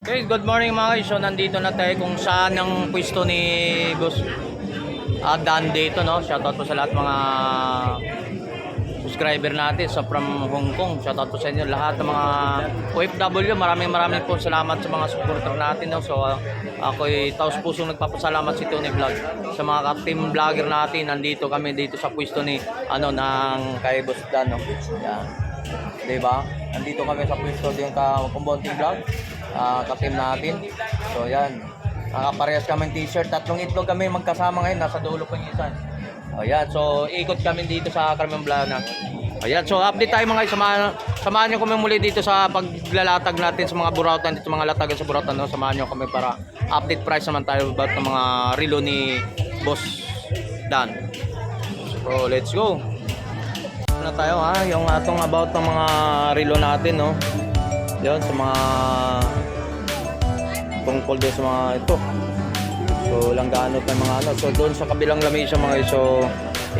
Okay, good morning mga guys. So nandito na tayo kung saan ang pwesto ni Boss uh, Dan dito, no? Shoutout po sa lahat mga subscriber natin sa from Hong Kong. Shoutout po sa inyo lahat ng mga OFW. Maraming maraming po salamat sa mga supporter natin, no? So uh, ako'y taos pusong nagpapasalamat si Tony Vlog sa mga team vlogger natin. Nandito kami dito sa pwesto ni ano ng kay Boss Dan, no? Yan. 'Di ba? Nandito kami sa pwesto din ka Kumbonting Vlog. Ah, ka-team natin. So, yan. Nakaparehas kami t-shirt. Tatlong itlog kami magkasama ngayon. Nasa dulo pa yung isa. O, yan. So, ikot kami dito sa Carmen Blana. Ayan, so update tayo mga. Samahan, samahan nyo kami muli dito sa paglalatag natin sa mga burautan dito mga latagan sa burautan. No? Samahan nyo kami para update price naman tayo about ng mga relo ni Boss Dan. So, let's go. Ano na tayo ha, yung atong about ng mga relo natin, no? Yun, sa mga tungkol din sa mga ito. So, langganot ng mga ano. So, doon sa kabilang lamesa mga guys, so,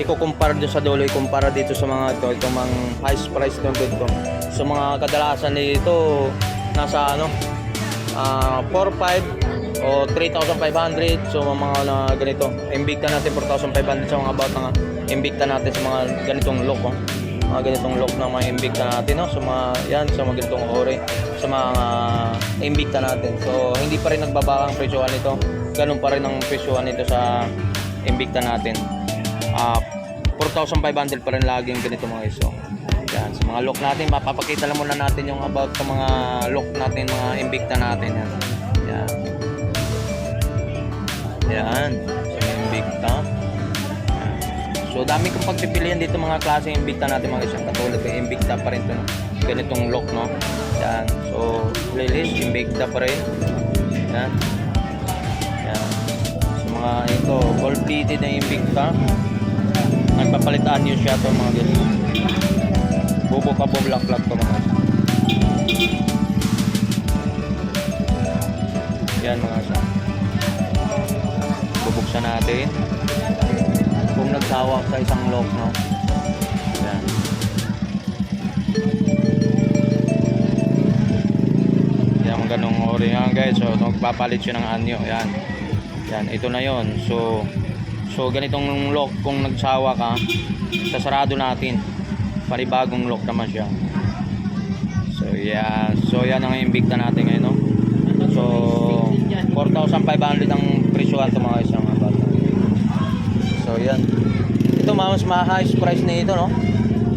ikukumpara doon sa dulo, ikumpara dito sa mga ito, itong mga highest price doon dito. So, mga kadalasan nito, nasa ano, ah 4,500 o 3,500. So, mga na ganito. Invicta natin 4,500 sa mga about mga Invicta natin sa mga ganitong look. Oh. Mga ganitong look ng mga Invicta natin. No? So, mga, yan, sa mga ganitong ore. Sa mga Invicta natin. So, hindi pa rin nagbaba ang presyohan nito. Ganun pa rin ang presyohan nito sa Invicta natin. Ah 4,500 pa rin laging ganito mga iso. Yan, sa mga look natin, mapapakita lang muna natin yung about sa mga look natin, mga Invicta natin. Yan. Yan. Yan. Mga Invicta. So, dami kong pagpipilian dito mga klase Invicta natin mga isang katulad ng Invicta pa rin to, no? ganitong look, no? Yan. So, playlist, Invicta pa rin. Yan. Yan. So, mga ito, gold plated na Invicta. Nagpapalitan yun siya to mga ganito. Bubo ka black to mga Yan mga sa. Bubuksan natin. Kung nagsawa sa isang lock, no? Yan. Yan ganong ori yan guys. So, magpapalit siya ng anyo. Yan. Yan, ito na yon So, so ganitong lock kung nagsawa ka, sasarado natin. Panibagong lock naman siya. So, yan. So, yan ang imbikta natin ngayon, no? So, 4,500 ang presyohan ito mga isang mga. So, yan. Ito, mas ma-highest price na ito, no?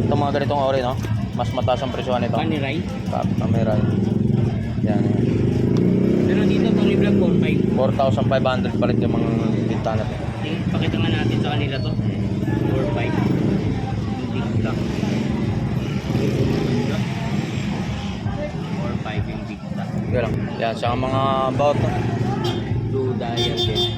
Ito mga ganitong ori, no? Mas mataas ang presyohan nito. Paniray. Cap camera. Yan. Pero dito, Vlog 4.5. 4,500 pa rin yung mga bintana. Eh, Pakita nga natin sa kanila to. 4.5. Hindi lang. 4.5 yung Victa. Yan lang. Yan, sa mga about? Blue dial din.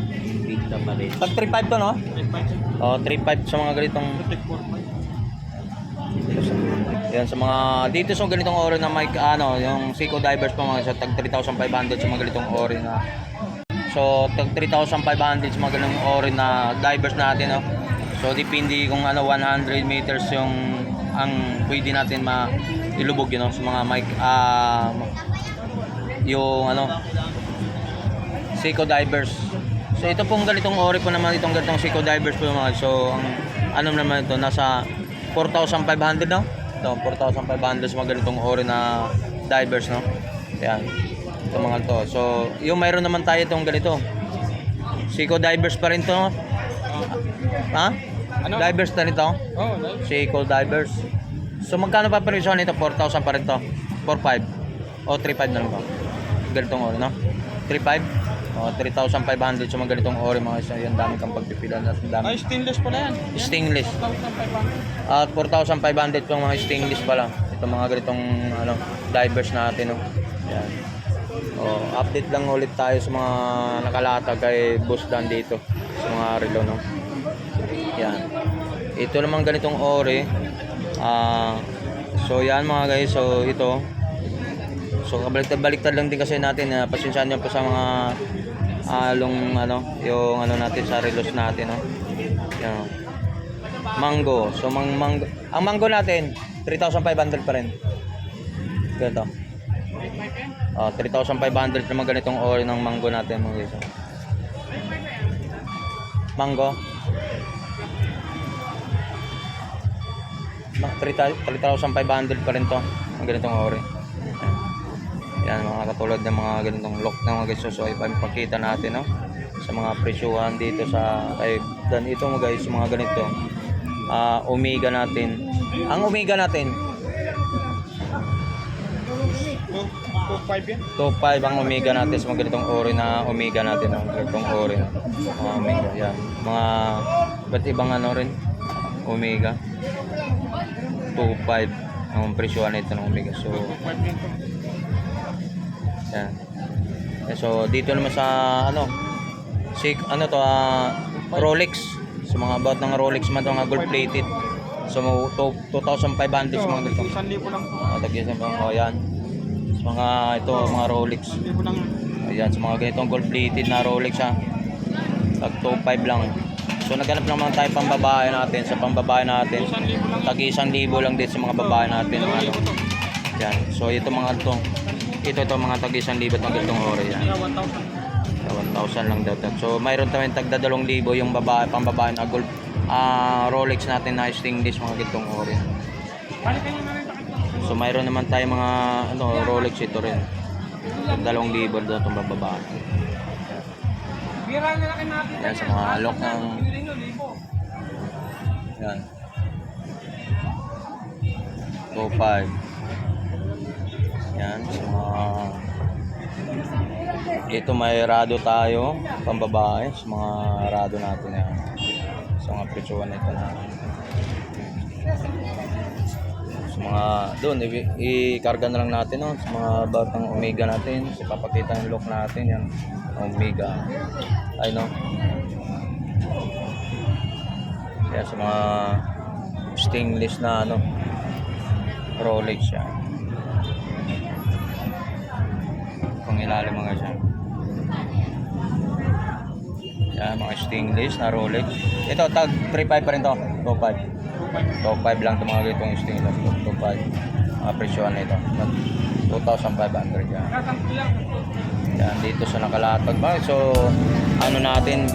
Victa pa rin. Tag 3,500 to, no? 3.5. O, 3,500 sa mga ganitong 4.5. Yan sa mga dito sa ganitong ori na mic ano, yung Seiko Divers pa mga sa tag 3,500 sa mga ganitong ori na. So tag 3,500 sa mga ganitong ori na divers natin no. So depende kung ano 100 meters yung ang pwede natin ma ilubog yun no, sa mga mic ah yung ano Seiko Divers. So ito pong ganitong ori po naman itong ganitong Seiko Divers po mga so ang ano naman ito nasa 4,500 no? Ito 4,500 sa mga ganitong ori na divers no. Yan. Ito mga to. So yung mayroon naman tayo itong ganito. Seiko Divers pa rin to. no? Ha? Ano? Divers na rin to. Oh, nice. Seiko Divers. So magkano pa presyo nito? 4,000 pa rin to. 4,500 o 3,500 na lang to. Ganitong ori, no? 3,500 o 3,500 sa mga ganitong ori mga isa. Yan dami kang pagpipilan at ang dami. Ay, stainless pala yan. Stainless. 1,500. At 4,500 pang mga stainless pa lang. Ito mga ganitong ano, divers natin. No? Yan. Oh, update lang ulit tayo sa mga nakalatag kay Boss Dan dito sa mga relo no. Yan. Ito naman ganitong ore. Ah, so yan mga guys, so ito. So kabaliktad-baliktad lang din kasi natin na pasensyahan niyo po sa mga along ano, yung ano natin sa relos natin no. Yan. Mango. So mang mango. Ang mango natin 3,500 pa rin. Ganito. Ah, 3,500 naman ganitong ori ng mango natin mga guys. Mango. Ma- 3,000 3,500 pa rin to. Ang ganitong ori. Yan, mga katulad ng mga ganitong lock na mga guys. So, so ipapakita natin, no? Sa mga presyuhan dito sa kay dan ito mga guys, mga ganito. Ah, Omega natin. Ang Omega natin, 2.5 yan. 2.5 ang Omega natin sa mga ganitong ori na Omega natin. Ang ganitong ori. Mga Omega, yan. Mga ba't ibang ano rin? Omega. 2.5 ang presyuhan nito ng Omega. So, 2.5 yan. Yan. Eh, So dito naman sa ano si ano to ah, Rolex. Sa mga about ng Rolex man to mga gold plated. So to, 2,500 sa mga ganito. 1,000 lang to. Ah, mga oh, yan. Sa mga ito mga Rolex. 1,000 lang. Ayan, sa mga ganitong gold plated na Rolex ha. Tag 2.5 lang. So naghanap naman tayo pang babae natin sa pambabae natin. 1,000 lang. Tag 1,000 lang din sa mga babae natin. Ano. Yan. So ito mga to. Ito ito mga tag 1,000 at mga ganitong ori yan. Kaya 1,000. 1,000 lang daw. So mayroon tayong tagda 2,000 yung babae, pang babae na gold ah Rolex natin na Stinglish mga gitong ori. Kayo. So mayroon naman tayo mga ano Rolex ito rin. Tag 2,000 daw itong babae. Bira na lang natin. Yan sa mga alok ng yan. 2,500. Ito may rado tayo pambabae sa mga rado natin yan. Sa mga presyuhan nito na. Sa mga doon i- i-karga na lang natin no? Sa mga batang omega natin sa papakita ng look natin yan omega. Ay no? Kaya sa mga stainless na ano Rolex yan. Kung ilalim mga siya yan mga stainless na Rolex ito tag 3.5 pa rin to 2.5 Top 5 lang itong mga ganitong stainless. Top 5. Mga presyon na ito. 2,500 yan. Yan, dito sa nakalatag ba? So, ano natin,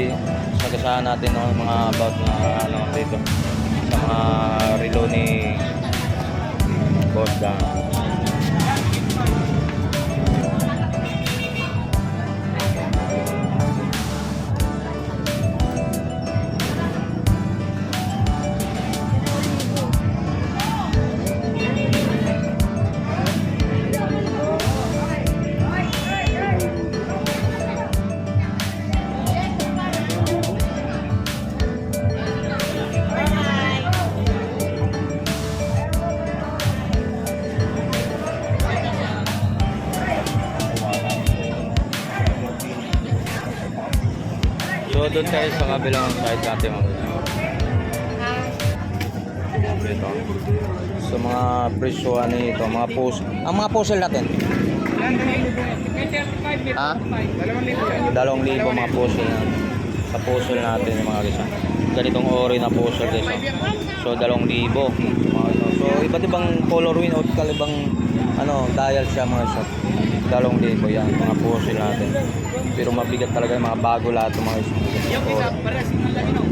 sagasahan natin ng mga about na ano dito. Sa mga relo ni Boss Dan. Tayo sa kabilang side natin mga Dito. So, mga presyo nito, mga post. Ang mga puzzle natin. Ha? Dalawang libo mga puzzle na. Sa puzzle natin mga gisa. Ganitong ori na puzzle oh. So, dalawang libo. Ito. So, iba't ibang color win out kalibang ano, dial siya mga shop. Dalawang libo yan, mga puzzle natin. Pero mabigat talaga yung mga bago lahat ng mga isa. Yung isa, pares ng lagi no?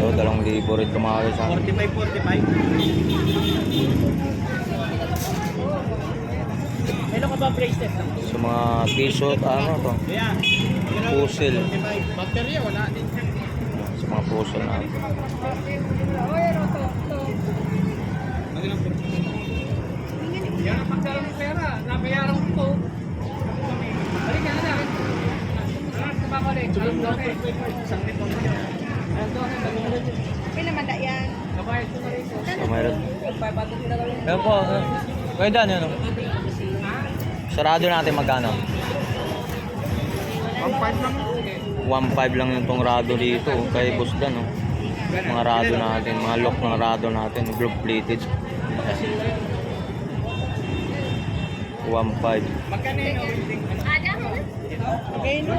So, dalawang libo rin mga gisa. 45, 45. Meron ka ba bracelet? So, mga t-shirt, ano to? 45. Bakterya, wala din. Sa mga puzzle natin. Yan ang pagdala ng pera. 500 na lang. Ayan po. Kuya Dan, yun. Sarado natin magkano? 1.5 lang. 1.5 lang yung tong rado dito. oh, Kay Boss Dan. Oh. Mga rado natin. Mga lock ng rado natin. Group plated. 1.5. Magkano yun? Ada mo? Okay, no.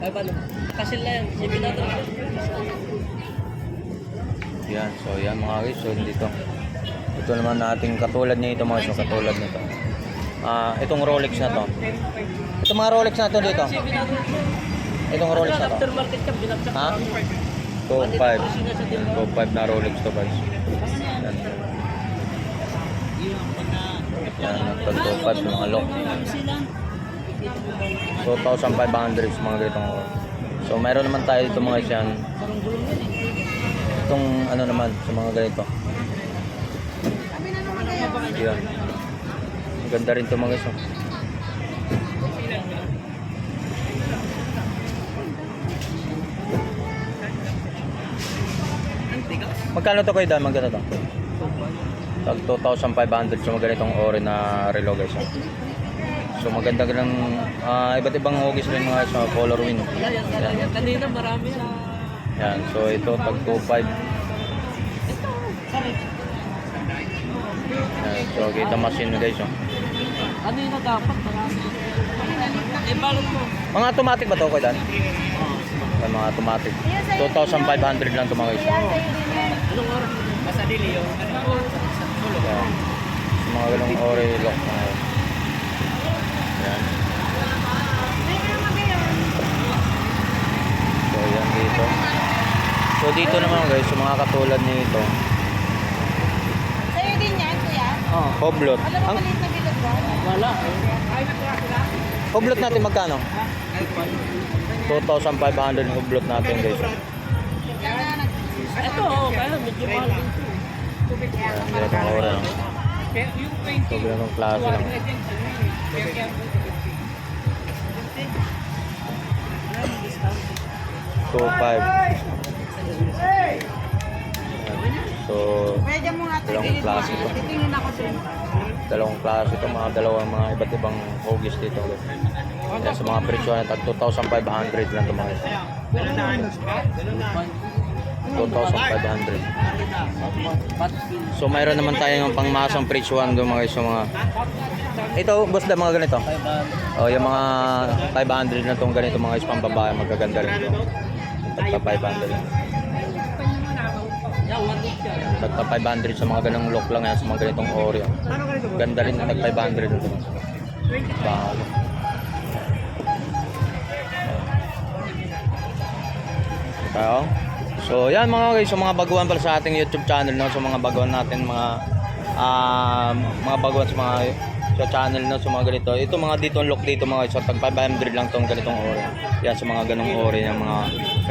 Ay, paano? Kasi lang, sabi natin. Yan. So, yan mga guys. So, dito. Ito naman nating katulad nito mga so katulad nito. Ah, itong Rolex na to. Itong mga Rolex na to dito. Itong Rolex na to. Ha? 2.5. 2.5 na Rolex to guys. Yan. Yan, nagtag 2.5 yung mga lock. So, 1,500 sa mga ganitong oras. So, meron naman tayo dito mga isyan. Itong ano naman sa mga ganito. Yan. Ganda rin ito mga iso. Magkano to kayo dahil magkano to? Tag 2,500 so ganitong ori na relo guys. So maganda ng ah, iba't ibang hugis rin mga sa color wheel. Yan. Kanina marami na. Yan. So ito tag 2,500. Yan. So kita machine guys. Oh. Kanina dapat marami. Eh, balot mo. Mga automatic ba to kayo dan? Yan, mga automatic. 2,500 lang to mga guys. Anong oras? Basta dili yung ano. Mga ganong ori lock na yun. Yan. So yan dito. So dito naman guys, sa mga katulad nito. Sa'yo din yan, kuya? Oh, hoblot. Alam mo Ang maliit na bilog ba? Wala. hoblot natin magkano? 2,500 yung hoblot natin guys. Ito, oh, kaya medyo mahal din ito. Yan, ganitong ori. No? Yung 20. So ganitong klase lang. Kaya 2,500. Yan. So, Medyo mo nga ito. Dalawang klase ito. Dalawang klase ito, mga dalawang mga iba't ibang hugis dito. Yan, sa mga presyo na tag 2,500 lang ito mga guys. 2,500. So mayroon naman tayong pangmasang presyuan doon mga guys, mga ito, boss na mga ganito. Oh, yung mga 500 na tong ganito mga guys, pang babae, magaganda rin ito. Tagka 500 lang. Tagka 500 sa mga ganong look lang yan, sa mga ganitong Oreo. Ganda rin, tag 500 ito. Bago. Tayo. So, yan mga guys, so mga baguhan pala sa ating YouTube channel, no? So, mga baguhan natin, mga ah, mga baguhan sa mga sa channel no sa mga ganito. Ito mga dito look dito mga guys, so tag 500 lang tong ganitong ori. Yan sa mga ganong ori ng mga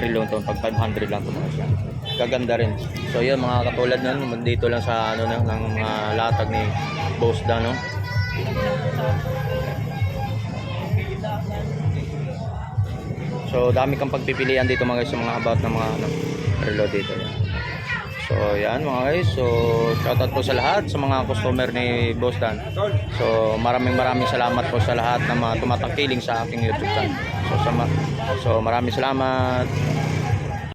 relo to, pag 500 lang to mga. Gaganda rin. So, yan mga katulad nun, dito lang sa ano na ng mga latag ni Boss Dan, no? So dami kang pagpipilian dito mga guys sa mga about ng mga ano, relo dito. So yan mga guys. So shoutout po sa lahat sa mga customer ni Boss Dan. So maraming maraming salamat po sa lahat ng mga tumatangkiling sa aking YouTube channel. So, sa so maraming salamat.